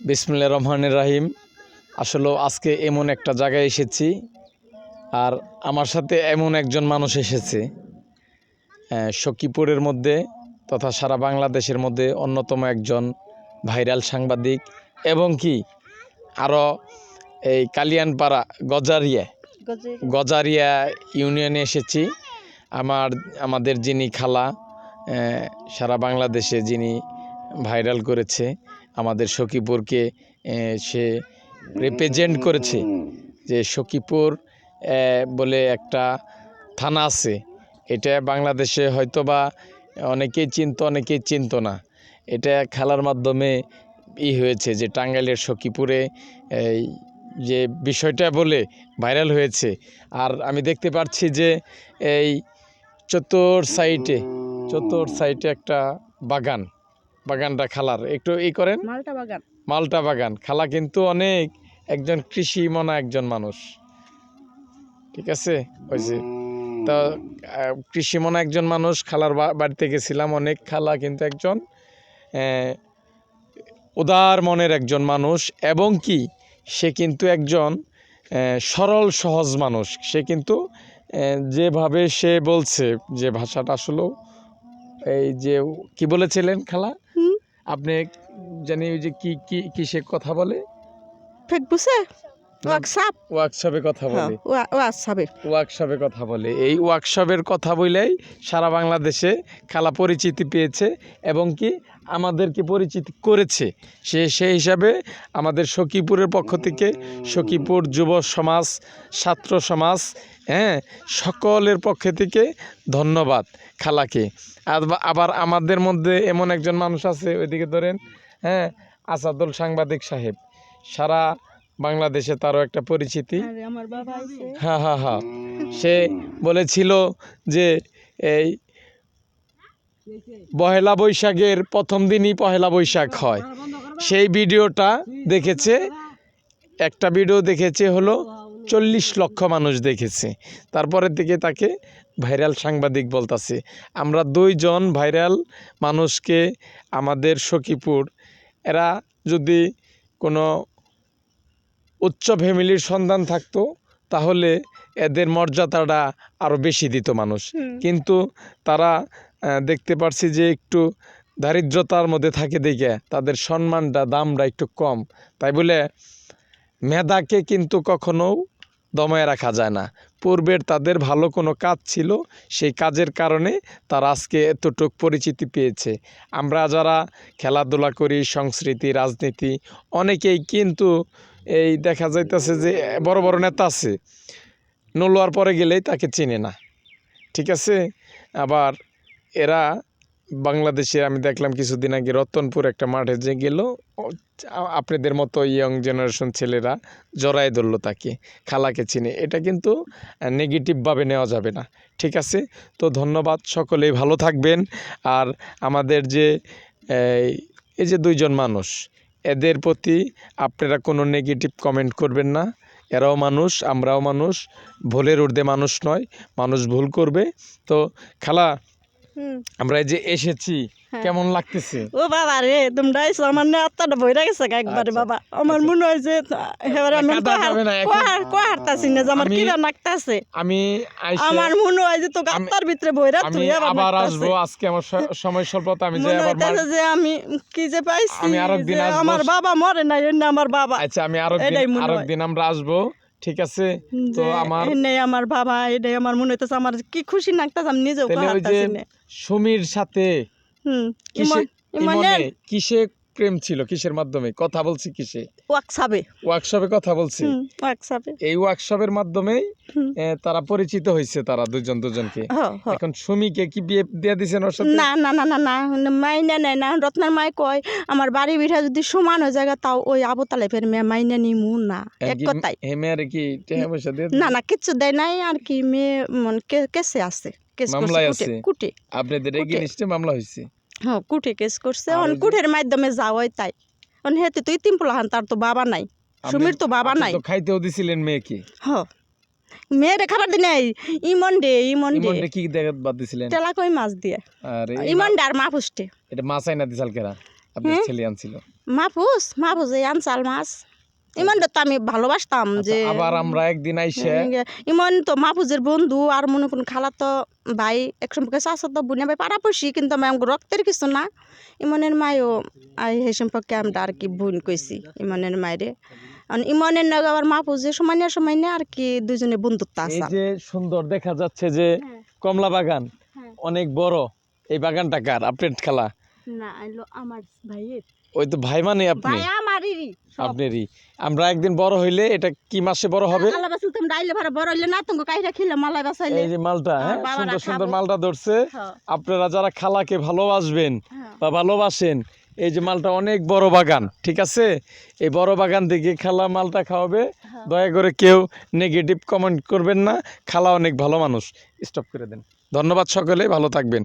বিসমুল্লা রহমানের রাহিম। আসলে আজকে এমন একটা জায়গায় এসেছি আর আমার সাথে এমন একজন মানুষ এসেছে আহ, সখীপুরের মধ্যে তথা সারা বাংলাদেশের মধ্যে অন্যতম একজন ভাইরাল সাংবাদিক এবং কি আরও এই কালিয়ানপাড়া গজারিয়া গজারিয়া। ইউনিয়নে এসেছি। আমার আমাদের যিনি খালা সারা বাংলাদেশে যিনি ভাইরাল করেছে আমাদের সখীপুরকে সে রিপ্রেজেন্ট করেছে যে সখীপুর বলে একটা থানা আছে। এটা বাংলাদেশে হয়তোবা অনেকেই চিনত অনেকেই চিনত না। এটা খেলার মাধ্যমে ই হয়েছে যে টাঙ্গাইলের সখীপুরে এই যে বিষয়টা বলে ভাইরাল হয়েছে। আর আমি দেখতে পাচ্ছি যে এই চতুর সাইটে চতুর সাইডে একটা বাগান। বাগানটা খালার। একটু ই করেন। মালটা বাগান। মালটা বাগান। খালা কিন্তু অনেক একজন কৃষি মনা একজন মানুষ। ঠিক আছে? ওই যে তো কৃষি মনা একজন মানুষ খালার বাড়িতে গেছিলাম অনেক খালা কিন্তু একজন উদার মনের একজন মানুষ এবং কি সে কিন্তু একজন সরল সহজ মানুষ। সে কিন্তু যেভাবে সে বলছে যে ভাষাটা আসলেও এই যে কি বলেছিলেন খালা? আপনি জানি ওই যে কি কি কিসে কথা বলে? ফেক বুসে ওয়ার্কশপ। ওয়ার্কশপে কথা হ্যাঁ বলে। ওয়ার্কশপে। ওয়ার্কশপে কথা বলে। এই ওয়ার্কশপের কথা বলেই সারা বাংলাদেশে খালা পরিচিতি পেয়েছে এবং কি আমাদেরকে পরিচিতি করেছে। সে সেই হিসাবে আমাদের সখীপুরের পক্ষ থেকে সখীপুর যুব সমাজ ছাত্র সমাজ হ্যাঁ সকলের পক্ষে থেকে ধন্যবাদ খালাকে। আর- আবার আমাদের মধ্যে এমন একজন মানুষ আছে ওইদিকে ধরেন হ্যাঁ আসাদুল সাংবাদিক সাহেব। সারা বাংলাদেশে তারও একটা পরিচিতি। হ্যাঁ হ্যাঁ হ্যাঁ সে বলেছিল যে এই পহেলা বৈশাখের প্রথম দিনই পহেলা বৈশাখ হয়। সেই ভিডিওটা দেখেছে একটা ভিডিও দেখেছে হলো চল্লিশ লক্ষ মানুষ দেখেছে। তারপরের দিকে তাকে ভাইরাল সাংবাদিক বলতাছে আমরা দুইজন ভাইরাল মানুষকে আমাদের সখীপুর এরা যদি কোনো উচ্চ ফ্যামিলির সন্তান থাকতো তাহলে এদের মর্যাদাটা আরও বেশি দিত মানুষ। কিন্তু তারা দেখতে পারছি যে একটু দারিদ্রতার মধ্যে থাকে দেখে তাদের সম্মানটা দামটা একটু কম। তাই বলে মেধাকে কিন্তু কখনো দমায় রাখা যায় না। পূর্বের তাদের ভালো কোনো কাজ ছিল, সেই কাজের কারণে তারা আজকে এতটুক পরিচিতি পেয়েছে। আমরা যারা খেলাধুলা করি, সংস্কৃতি, রাজনীতি, অনেকেই কিন্তু এই দেখা যাইতেছে যে বড় বড় নেতা আছে। নলোয়ার পরে গেলেই তাকে চিনে না। ঠিক আছে? আবার এরা বাংলাদেশে আমি দেখলাম কিছুদিন আগে রতনপুর একটা মাঠে যে গেল আপনাদের মতো ইয়ং জেনারেশন ছেলেরা জড়াই ধরলো তাকে, খালাকে চিনে। এটা কিন্তু নেগেটিভভাবে নেওয়া যাবে না। ঠিক আছে? তো ধন্যবাদ, সকলেই ভালো থাকবেন। আর আমাদের যে এই যে দুইজন মানুষ, এদের প্রতি আপনারা কোনো নেগেটিভ কমেন্ট করবেন না। এরাও মানুষ, আমরাও মানুষ। ভুলের ঊর্ধ্বে মানুষ নয়, মানুষ ভুল করবে। তো খালা। আমরা এই যে এসেছি হ্যাঁ। কেমন লাগতেছে? ও বাবা রে তোমরা আইছো আমার না আত্মাটা বইরা গেছে একবারে আচ্ছা, বাবা। আমার মনে হয় যে এবারে আমি না, কোহার কোহারতাছি না যে আমার আমি- কিরা নাকতাছে। আমি আমার মনে হয় যে তো গাত্তার ভিতরে বইরা আমি তুই আবার আসব আজকে আমার সময় স্বল্পতা আমি যে মনে আবার মার- যে আমি কি যে পাইছি আমি আরেকদিন আসব। আমার বাবা মরে নাই এর না আমার বাবা। আচ্ছা আমি আরও এটাই মনে আরও দিন আমরা আসব। ঠিক আছে? তো আমার এটাই আমার বাবা এটাই আমার মনে হইতেছে আমার কি খুশি নাকতাছে আমি নিজেও তাহলে ওই যে সুমির সাথে হুম কিসে কিসে প্রেম ছিল কিসের মাধ্যমে? কথা বলছি কিসে? ওয়াকসাবে ওয়ার্কশপে কথা বলছি। ওয়াকসাবে এই ওয়ার্কশপের। এ, তারা পরিচিত হয়েছে তারা দুজন দুজনকে। এখন সুমিকে কি বিয়ে দিয়ে দিছেন ওর সাথে? না না না না না মাইনা নেয় না রত্নার মাই কয় আমার বাড়ি বিঠা যদি সমান হয়ে যায় তাও ওই আবতালে ফের মেয়ে মাইনা নিমু না। এক কথাই হে মেয়ের কি টাকা পয়সা দিয়ে না না কিচ্ছু দেয় নাই আর কি মেয়ে মন কেসে আছে কেস কুটে আছে? কুটে আপনাদের কুটে। এগেনিস্টে মামলা হয়েছে হ্যাঁ কুটে কেস করছে। অন ওই মাধ্যমে যাওয়াই তাই। অন হেতে তুই তিনপুলাহান তার তো বাবা নাই। সুমির তো বাবা নাই। তো খাইতেও দিছিলেন মেয়েকে। হ। মেয়েরে খাবার দি নাই ইমন ডে ইমন ডে ইমনটা কি দেখাত বাদ দিছিলেন? তেলা কই মাছ দিয়ে। আর ইমন ডে আর মা পুষ্টে এটা মাছ আইনা দিছাল কেরা? আপনার হ্যাঁ? ছেলে আনছিল। মাহফুজ মাহফুজ এই আনসাল মাছ। ইমান তো আমি ভালোবাসতাম যে আচ্ছা, আবার আমরা একদিন আইসে ইমন তো মাহফুজের বন্ধু আর মনে কোন খালা তো ভাই এক সম্পর্কে চাষা তো বুনে ভাই পাড়াপড়শি কিন্তু আমি আমাকে রক্তের কিছু না। ইমনের মায়ও আই সেই সম্পর্কে আমরা আর কি বোন কইছি ইমনের মায়েরে। ইমনের নগে আবার মাহফুজের সময় না সময় না আর কি দুজনে বন্ধুত্ব এই আছে যে সুন্দর দেখা যাচ্ছে যে হ্যাঁ। কমলা বাগান হ্যাঁ। অনেক বড়। এই বাগানটা কার? আপনার খালা? না আমার ভাইয়ের। ওই তো ভাই মানে আপনি? ভাই আমারই আপনারই। আমরা একদিন বড় হইলে এটা কি মাসে বড় হবে? আল্লাহ বাসুল তুমি ডাইলে ভাড়া বড় হইলে না তুমি কাইরা খেলে মালাই বাসাইলে এই যে মালটা হ্যাঁ সুন্দর সুন্দর মালটা ধরছে। হ্যাঁ, আপনারা যারা খালাকে ভালোবাসবেন হ্যাঁ। বা ভালোবাসেন এই যে মালটা অনেক বড় বাগান ঠিক আছে? এই বড় বাগান থেকে খালা মালটা খাওয়াবে। হ্যাঁ। দয়া করে কেউ নেগেটিভ কমেন্ট করবেন না। খালা অনেক ভালো মানুষ। স্টপ করে দেন। ধন্যবাদ সকলে ভালো থাকবেন।